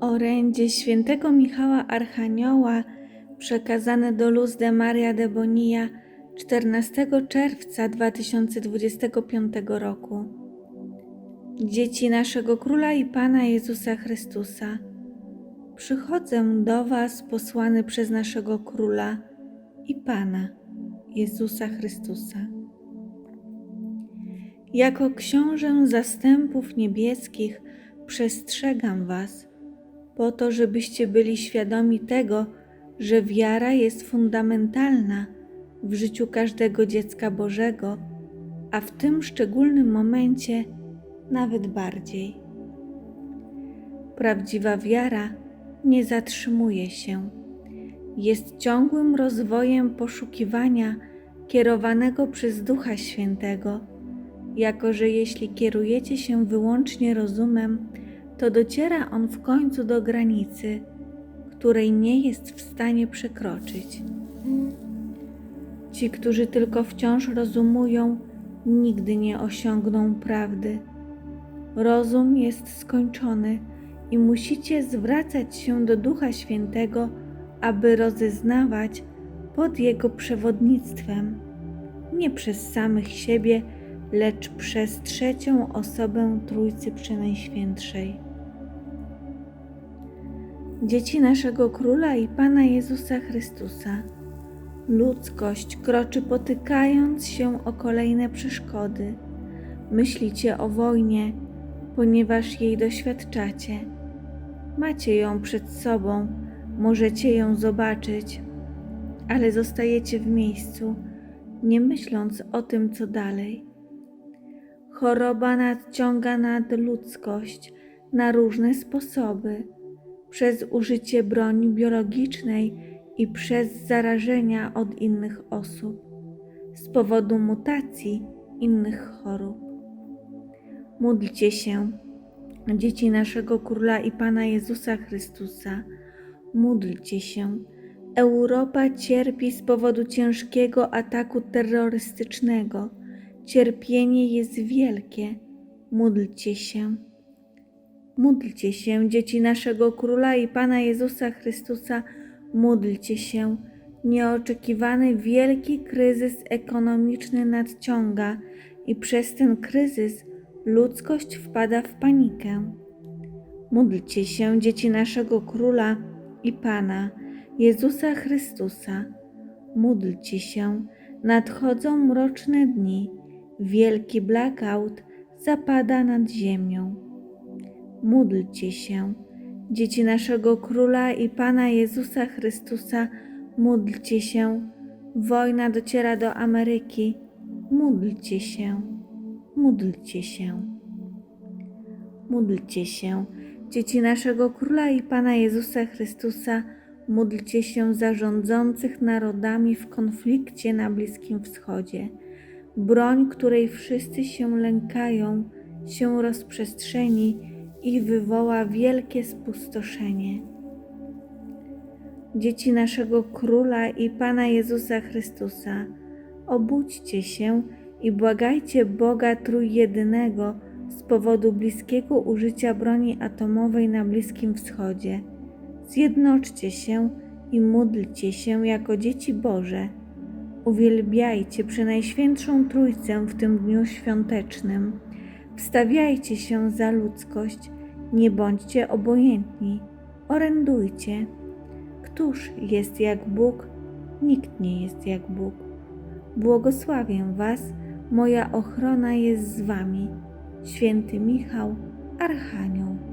Orędzie świętego Michała Archanioła przekazane do Luz de Maria de Bonilla 14 czerwca 2025 roku. Dzieci naszego Króla i Pana Jezusa Chrystusa, przychodzę do Was posłany przez naszego Króla i Pana Jezusa Chrystusa. Jako książę zastępów niebieskich przestrzegam Was, po to, żebyście byli świadomi tego, że wiara jest fundamentalna w życiu każdego dziecka Bożego, a w tym szczególnym momencie nawet bardziej. Prawdziwa wiara nie zatrzymuje się, jest ciągłym rozwojem poszukiwania kierowanego przez Ducha Świętego, jako że jeśli kierujecie się wyłącznie rozumem, to dociera on w końcu do granicy, której nie jest w stanie przekroczyć. Ci, którzy tylko wciąż rozumują, nigdy nie osiągną prawdy. Rozum jest skończony i musicie zwracać się do Ducha Świętego, aby rozeznawać pod Jego przewodnictwem, nie przez samych siebie, lecz przez trzecią osobę Trójcy Przenajświętszej. Dzieci naszego Króla i Pana Jezusa Chrystusa, ludzkość kroczy potykając się o kolejne przeszkody. Myślicie o wojnie, ponieważ jej doświadczacie. Macie ją przed sobą, możecie ją zobaczyć, ale zostajecie w miejscu, nie myśląc o tym, co dalej. Choroba nadciąga nad ludzkość na różne sposoby przez użycie broni biologicznej i przez zarażenia od innych osób z powodu mutacji innych chorób. Módlcie się, dzieci naszego Króla i Pana Jezusa Chrystusa. Módlcie się. Europa cierpi z powodu ciężkiego ataku terrorystycznego. Cierpienie jest wielkie. Módlcie się. Módlcie się, dzieci naszego Króla i Pana Jezusa Chrystusa, módlcie się. Nieoczekiwany wielki kryzys ekonomiczny nadciąga i przez ten kryzys ludzkość wpada w panikę. Módlcie się, dzieci naszego Króla i Pana Jezusa Chrystusa. Módlcie się, nadchodzą mroczne dni, wielki blackout zapada nad ziemią. Módlcie się, dzieci naszego Króla i Pana Jezusa Chrystusa, módlcie się. Wojna dociera do Ameryki. Módlcie się, módlcie się. Módlcie się, dzieci naszego Króla i Pana Jezusa Chrystusa, módlcie się za rządzących narodami w konflikcie na Bliskim Wschodzie. Broń, której wszyscy się lękają, się rozprzestrzeni i wywoła wielkie spustoszenie. Dzieci naszego Króla i Pana Jezusa Chrystusa, obudźcie się i błagajcie Boga Trójjedynego z powodu bliskiego użycia broni atomowej na Bliskim Wschodzie. Zjednoczcie się i módlcie się jako dzieci Boże. Uwielbiajcie Przenajświętszą Trójcę w tym dniu świątecznym. Wstawiajcie się za ludzkość, nie bądźcie obojętni, orędujcie. Któż jest jak Bóg? Nikt nie jest jak Bóg. Błogosławię Was, moja ochrona jest z Wami. Święty Michał, Archanioł.